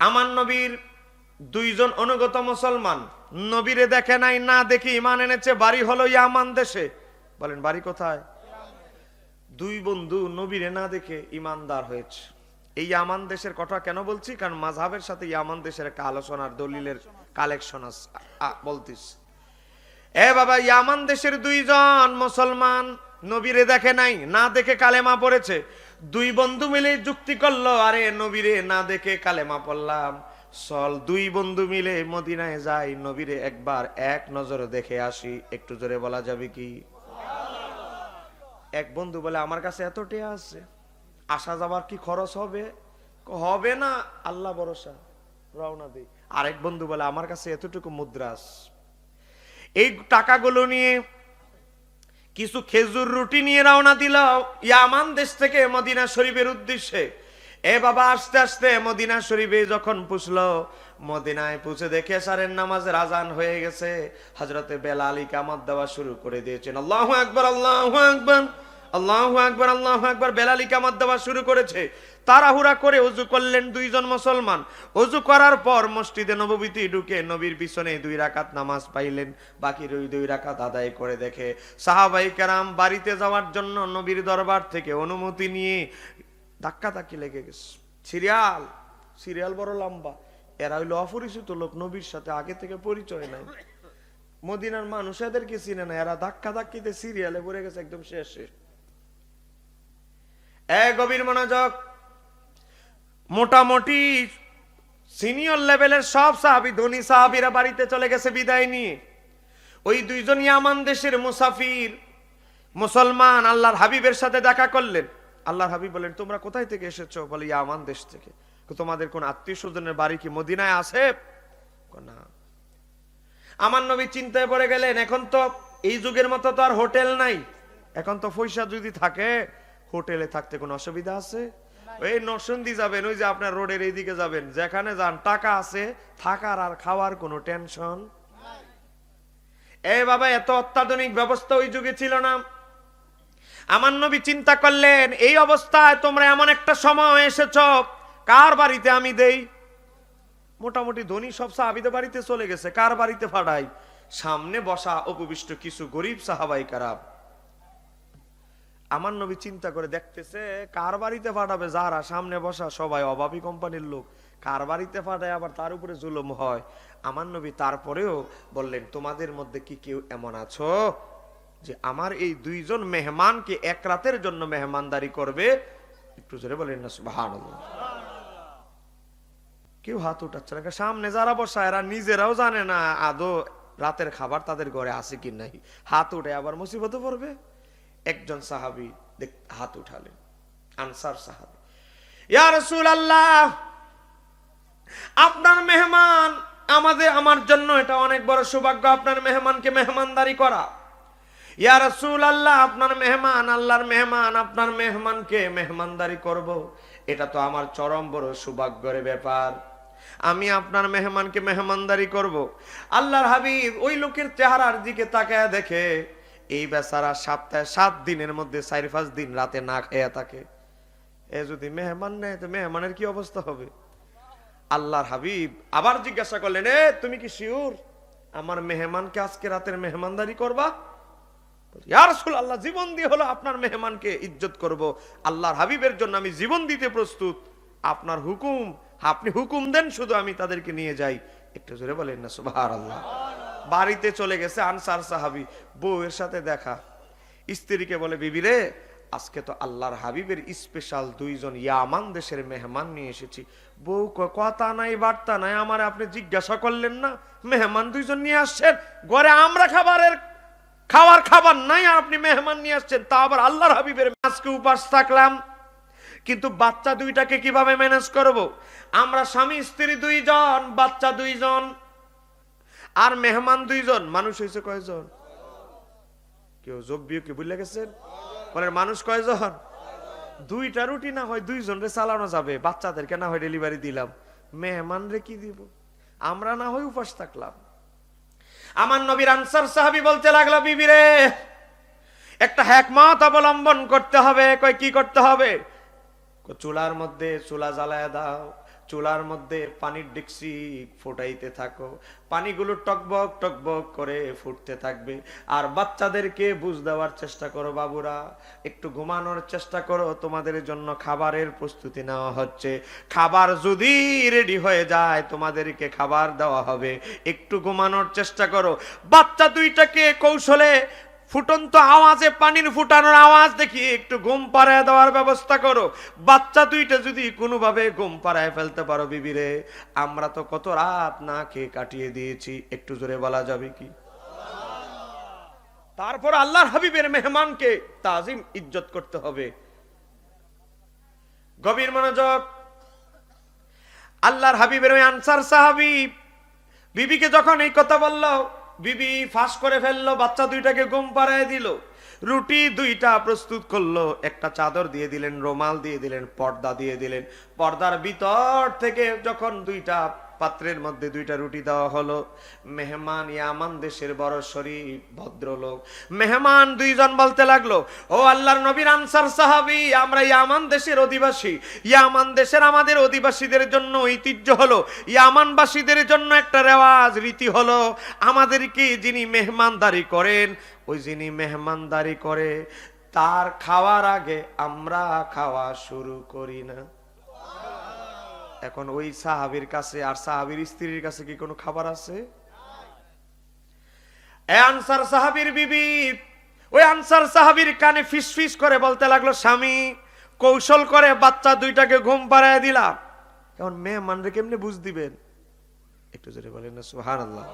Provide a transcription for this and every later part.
আমার নবীর দুইজন অনুগত মুসলমান, নবীরে দেখে নাই, না দেখে ইমান এনেছে, বাড়ি হলো ইয়ামান দেশে। বলেন, বাড়ি কোথায়? দুই বন্ধু নবীরে না দেখে ইমানদার হয়েছে। এই ইয়ামান দেশের কথা কেন বলছি? কারণ মাঝহাবের সাথে ইয়ামান দেশের একটা আলোচনার দলিলের কালেকশন বলতিস। এ বাবা, ইয়ামান দেশের দুইজন মুসলমান নবীরে দেখে নাই, না দেখে কালেমা পড়েছে। দুই বন্ধু মিলে যুক্তি করল, আরে নবীরে না দেখে কালেমা পড়লাম। চল দুই বন্ধু মিলে মদিনায় যাই, নবীরে একবার এক নজরে দেখে আসি। একটু জোরে বলা যাবে কি? এক বন্ধু বলে, আমার কাছে এত আছে, আসা যাবার কি খরচ হবে? হবে না, আল্লাহ ভরসা, রওনা দেই। আরেক বন্ধু বলে, আমার কাছে এতটুকু মুদ্রাস। এই টাকাগুলো নিয়ে কিছু খেজুর রুটি নিয়ে রওনা দিল ইয়ামান দেশ থেকে মদিনা শরীফের উদ্দেশ্যে। এ বাবা, আস্তে আস্তে মদিনা শরীফে যখন পুষল, মদিনায় পুষে দেখে সারের নামাজের আজান হয়ে গেছে। হজরতে আলী কামাত দেওয়া শুরু করে দিয়েছেন। আল্লাহ আকবর আল্লাহ আকবর আল্লাহ আকবর আল্লাহ আকবর, বেলালি কামাত দেওয়া শুরু করেছে। তাড়াহুড়া করে অজু করলেন দুইজন মুসলমান। অজু করার পর মসজিদে নববীতি ঢুকে নবীর পিছনে দুই রাকাত নামাজ পাইলেন বাকি ওই দুই রাকাত আদায় করে দেখে সাহাবাই কেরাম বাড়িতে যাওয়ার জন্য নবীর দরবার থেকে অনুমতি নিয়ে ধাক্কা ধাক্কি লেগে গেছে। সিরিয়াল সিরিয়াল বড় লম্বা। এরা হইল অপরিচিত লোক, নবীর সাথে আগে থেকে পরিচয় নাই। মদিনার মানুষ এদেরকে চিনে না, এরা ধাক্কা ধাক্কিতে সিরিয়ালে পড়ে গেছে একদম শেষে। এ গভীর মনোযোগ মোটামুটি সিনিয়র লেভেলের সব সাহাবি, ধনী সাহাবিরা বাড়িতে চলে গেছে বিদায় নিয়ে। ওই দুইজন ইয়ামান দেশের মুসাফির, মুসলমান, আল্লাহর হাবিবের সাথে দেখা করলেন। আল্লাহর হাবিব বলেন তোমরা কোথায় থেকে এসেছ? বলে, ইয়ামান দেশ থেকে। তোমাদের কোন আত্মীয় স্বজনের বাড়ি কি মদিনায় আছে? না। আমার নবী চিন্তায় পড়ে গেলেন, এখন তো এই যুগের মতো তো আর হোটেল নাই। এখন তো পয়সা যদি থাকে, হোটেলে থাকতে কোনো অসুবিধা আছে? এই নরসন্দি যাবেন, ওই যে আপনার রোডের এইদিকে যাবেন। যেখানে যান, টাকা আছে, থাকার আর খাওয়ার কোনো টেনশন এ বাবা, এত অত্যাধুনিক ব্যবস্থা ওই যুগে ছিল না। আমার নবী চিন্তা করলেন, এই অবস্থায় তোমরা এমন একটা সময় এসেছ, কার বাড়িতে আমি দেই? মোটামুটি ধনী সব সাহাবিদের বাড়িতে চলে গেছে, কার বাড়িতে ফাড়াই সামনে বসা উপবিষ্ট কিছু গরিব সাহাবাই কারাব আমার নবী চিন্তা করে দেখতেছে, কার বাড়িতে ফাটাবে যারা? সামনে বসা সবাই অভাবী কোম্পানির লোক। কার বাড়িতে ফাটায় আবার তার উপরে জুলুম হয়। আমার নবী তারপরেও বললেন, তোমাদের মধ্যে কি কেউ এমন আছো যে আমার এই দুইজন মেহমানকে এক রাতের জন্য মেহমানদারি করবে? একটু জোরে বলেন না কেউ হাত উঠাচ্ছে না। সামনে যারা বসা, এরা নিজেরাও জানে না আদৌ রাতের খাবার তাদের ঘরে আছে কি নাই। হাত উঠে আবার মুসিবতে পড়বে। একজন সাহাবি হাত উঠালেন, আনসার সাহাবি। ইয়া রাসূলুল্লাহ, আপনার মেহমান, আমাদের, আমার জন্য এটা অনেক বড় সৌভাগ্য আপনার মেহমানকে মেহমানদারি করা। ইয়া রাসূল আল্লাহ আপনার মেহমান, আল্লাহর মেহমান, আপনার মেহমানকে মেহমানদারি করব। এটা তো আমার চরম বড় সৌভাগ্যের ব্যাপার। আমি আপনার মেহমানকে মেহমানদারি করব। আল্লাহর হাবিব ওই লোকের চেহারার দিকে তাকায় দেখে এই বেচারা সপ্তাহে সাত দিনের মধ্যে চার পাঁচ দিন রাতে না খেয়ে থাকে। এ যদি মেহমান নেয়, তো মেহমানের কি অবস্থা হবে? আল্লাহর হাবিব আবার জিজ্ঞাসা করলেন, এ, তুমি কি শিওর আমার মেহমানকে আজকে রাতের মেহমানদারি করবা? আল্লাহ জীবন দিয়ে হলো আপনার মেহমানকে ইজ্জত করব। আল্লাহর হাবিবের জন্য আমি জীবন দিতে প্রস্তুত। আপনার হুকুম, আপনি হুকুম দেন, শুধু আমি তাদেরকে নিয়ে যাই। একটু জোরে বলেন না সুবাহার আল্লাহ বাড়িতে চলে গেছে আনসার সাহাবি। বউয়ের সাথে দেখা। স্ত্রীকে বলে, বিবি রে, আজকে তো আল্লাহর হাবিবের স্পেশাল দুইজন ইয়ামান দেশের মেহমান নিয়ে এসেছি। বউ কথা নাই, বার্তা নাই, আমার আপনি জিজ্ঞাসা করলেন না? মেহমান দুইজন নিয়ে আসছেন? ঘরে আমরা খাবারের, খাওয়ার খাবার নাই, আর আপনি মেহমান নিয়ে আসছেন। তা আবার আল্লাহর হাবিবের আজকে উপাস থাকলাম। কিন্তু বাচ্চা দুইটাকে কীভাবে ম্যানেজ করব? আমরা স্বামী, স্ত্রী দুইজন, বাচ্চা দুইজন। আর মেহমান দুইজন, মানুষ হয়েছে কয়জন? কেউ যোগ বিয়োগ কি বুঝলে গেছেন? বলেন, মানুষ কয়জন? দুইটা রুটি না হয় দুইজন রে চালানো যাবে, বাচ্চাদেরকে না হয় ডেলিভারি দিলাম। মেহমান রে কি দিব? আমরা না হয় উপাস থাকলাম। আমার নবীর আনসার সাহাবি বলতে লাগল, বিবি রে, একটা হ্যাকমত অবলম্বন করতে হবে। কই কি করতে হবে? চুলার মধ্যে চুলা জ্বালায় দাও। চুলার মধ্যে পানির ডিক্সি ফুটাইতে থাকো। পানিগুলো টকবক টকবক করে ফুটতে থাকবে। আর বাচ্চাদেরকে বুঝ দেওয়ার চেষ্টা করো বাবুরা। একটু ঘুমানোর চেষ্টা করো, তোমাদের জন্য খাবারের প্রস্তুতি নেওয়া হচ্ছে। খাবার যদি রেডি হয়ে যায়, তোমাদেরকে খাবার দেওয়া হবে। একটু ঘুমানোর চেষ্টা করো। বাচ্চা দুইটাকে কৌশলে ফুটন্ত আওয়াজে পানির ফুটানোর আওয়াজ দেখি একটু ঘুম পাড়ায় দেওয়ার ব্যবস্থা করো। বাচ্চা দুইটা যদি কোনোভাবে ঘুম পাড়ায় ফেলতে পারো বিবিরে, আমরা তো কত রাত না খেয়ে কাটিয়ে দিয়েছি, একটু জোরে বলা যাবে কি? তারপর আল্লাহর হাবিবের মেহমানকে তাজিম ইজ্জত করতে হবে। গভীর মনোযোগ। আল্লাহর হাবিবের ওই আনসার সাহাবি বিবিকে যখন এই কথা বলল বিবি ফাঁস করে ফেলল, বাচ্চা দুইটাকে গুম পাড়ায় দিল। রুটি দুইটা প্রস্তুত করল, একটা চাদর দিয়ে দিলেন, রোমাল দিয়ে দিলেন, পর্দা দিয়ে দিলেন। পর্দার ভিতর থেকে যখন দুইটা পাত্রের মধ্যে দুইটা রুটি দেওয়া হলো। মেহমান ইয়ামান দেশের বড় শরীফ, ভদ্রলোক। মেহমান দুইজন বলতে লাগল, ও আল্লাহর নবীর আনসার সাহাবি, আমরা ইয়ামান দেশের অধিবাসী। ইয়ামান দেশের আমাদের অধিবাসীদের জন্য ঐতিহ্য হলো, ইয়ামানবাসীদের জন্য একটা রেওয়াজ, রীতি হলো, আমাদেরকে যিনি মেহমানদারি করেন, ওই যিনি মেহমানদারি করে, তার খাওয়ার আগে আমরা খাওয়া শুরু করি না। এখন ওই সাহাবির কাছে আর সাহাবির স্ত্রীর কাছে কি কোনো খাবার আছে? আনসার সাহাবির বিবি, ওই আনসার সাহাবির কানে ফিস ফিস করে বলতে লাগল, স্বামী, কৌশল করে বাচ্চা দুইটাকে ঘুম পাড়ায় দিলাম। এখন মেয়ে মানরে কেমনে বুঝ দিবেন? একটু জোরে বলেন না সুহান আল্লাহ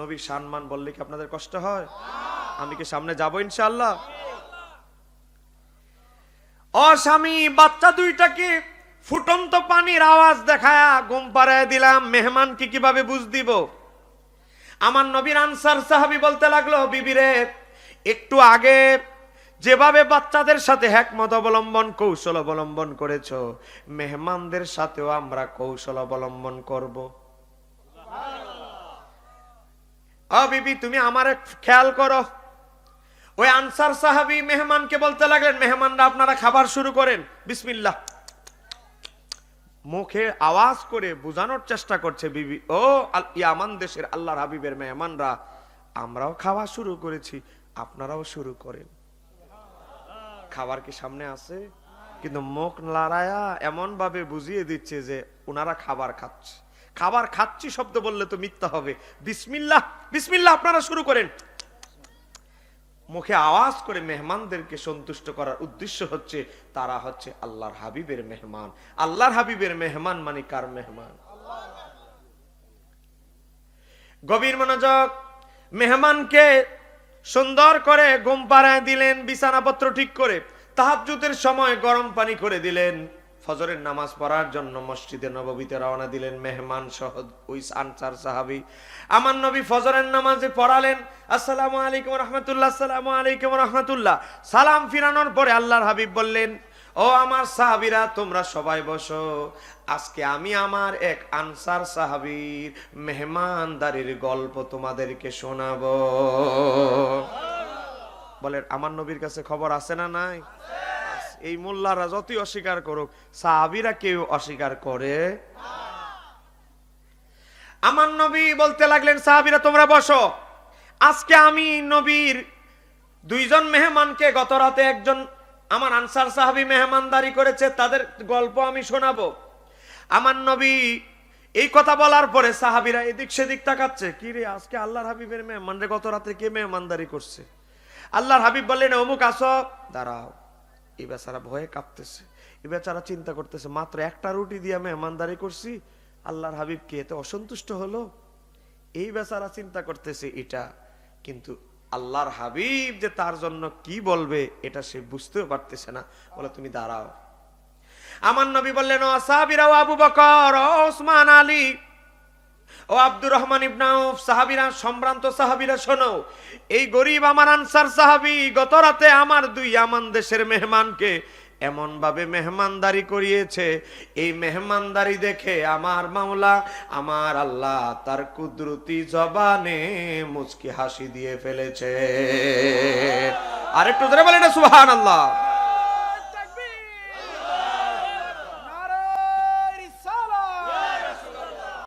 নবী সম্মান বললে কি আপনাদের কষ্ট হয়? আমি কি সামনে যাব ইনশাআল্লাহ? ও স্বামী বাচ্চা দুইটাকে ফুটন্ত পানির আওয়াজ দেখায়া ঘুম পাড়ায় দিলাম। মেহমানকে কীভাবে বুঝ দিব? আমার নবীর আনসার সাহাবি বলতে লাগল, বিবিরে, একটু আগে যেভাবে বাচ্চাদের সাথে হ্যাকমত অবলম্বন, কৌশল অবলম্বন করেছ, মেহমানদের সাথেও আমরা কৌশল অবলম্বন করব। ও বিবি, তুমি আমার খেয়াল করো। ওই আনসার সাহাবি মেহমানকে বলতে লাগলেন, মেহমানরা আপনারা খাবার শুরু করেন। বিসমিল্লাহ। মুখে আওয়াজ করে বোঝানোর চেষ্টা করছে বিবি, ও ইয়ামান দেশের আল্লাহর হাবিবের মেহমানরা, আমরাও খাওয়া শুরু করেছি, আপনারাও শুরু করেন। খাবার কি সামনে আছে? কিন্তু মুখ লড়ায়া এমন ভাবে বুঝিয়ে দিচ্ছে যে ওনারা খাবার খাচ্ছে। খাবার খাচ্ছি শব্দ বললে তো মিথ্যা হবে। বিসমিল্লাহ বিসমিল্লাহ, আপনারা শুরু করেন। মুখে আওয়াজ করে মেহমানদেরকে সন্তুষ্ট করার উদ্দেশ্য হচ্ছে, তারা হচ্ছে আল্লাহর হাবিবের মেহমান। আল্লাহর হাবিবের মেহমান মানে কার মেহমান? গভীর মনোযোগ, মেহমানকে সুন্দর করে ঘুম পাড়ায় দিলেন, বিছানাপত্র ঠিক করে, তাহাজ্জুদের সময় গরম পানি করে দিলেন। ফজরের নামাজ পড়ার জন্য মসজিদে নববীতে রওনা দিলেন মেহমান সহ ওই আনসার সাহাবি। আমার নবী ফজরের নামাজে পড়ালেন। আসসালামু আলাইকুম রহমতুল্লাহ, আসসালামু আলাইকুম রহমতুল্লাহ। সালাম ফিরানোর পরে আল্লাহর হাবিব বললেন, ও আমার সাহাবিরা, তোমরা সবাই বসো। আজকে আমি আমার এক আনসার সাহাবীর মেহমানদারির গল্প তোমাদেরকে শোনাবো। বলেন, আমার নবীর কাছে খবর আছে না নাই? এই মোল্লারা যতই অস্বীকার করুক, সাহাবিরা কেউ অস্বীকার করে আমার নবী বলতে লাগলেন, সাহাবিরা, তোমরা বসো। আজকে আমি নবীর দুইজন মেহমানকে গত রাতে একজন আমার আনসার সাহাবি মেহমানদারি করেছে, তাদের গল্প আমি শোনাবো। আমার নবী এই কথা বলার পরে সাহাবিরা এদিক সেদিক তাকাচ্ছে, কি রে, আজকে আল্লাহর হাবিবের মেহমান রে, গত রাতে কে মেহমানদারি করছে? আল্লাহর হাবিব বললেন, অমুক আসো, দাঁড়াও। এই বেচারা ভয়ে কাঁপতেছে। এ বেচারা চিন্তা করতেছে, মাত্র একটা রুটি দিয়ে মেহমানদারি করছি, আল্লাহর হাবিব কে এতে অসন্তুষ্ট হলো? এই বেচারা চিন্তা করতেছে এটা, কিন্তু আল্লাহর হাবিব যে তার জন্য কি বলবে, এটা সে বুঝতেও পারতেছে না। বলে, তুমি দাঁড়াও। আমার নবী বললেন আবু বকর ওসমান আলী ও আব্দুর রহমান ইবনাউফ সাহাবিরা, সম্ভ্রান্ত সাহাবিরা, শোনো, এই গরিব আমার আনসার সাহাবি গত রাতে আমার দুই আমান দেশের মেহমানকে এমন ভাবে মেহমানদারি করিয়েছে। এই মেহমানদারি দেখে আমার মাওলা, আমার আল্লাহ তার কুদরতি জবানে মুচকি হাসি দিয়ে ফেলেছে। আরেকটু ধরে বলে না সুবহান আল্লাহ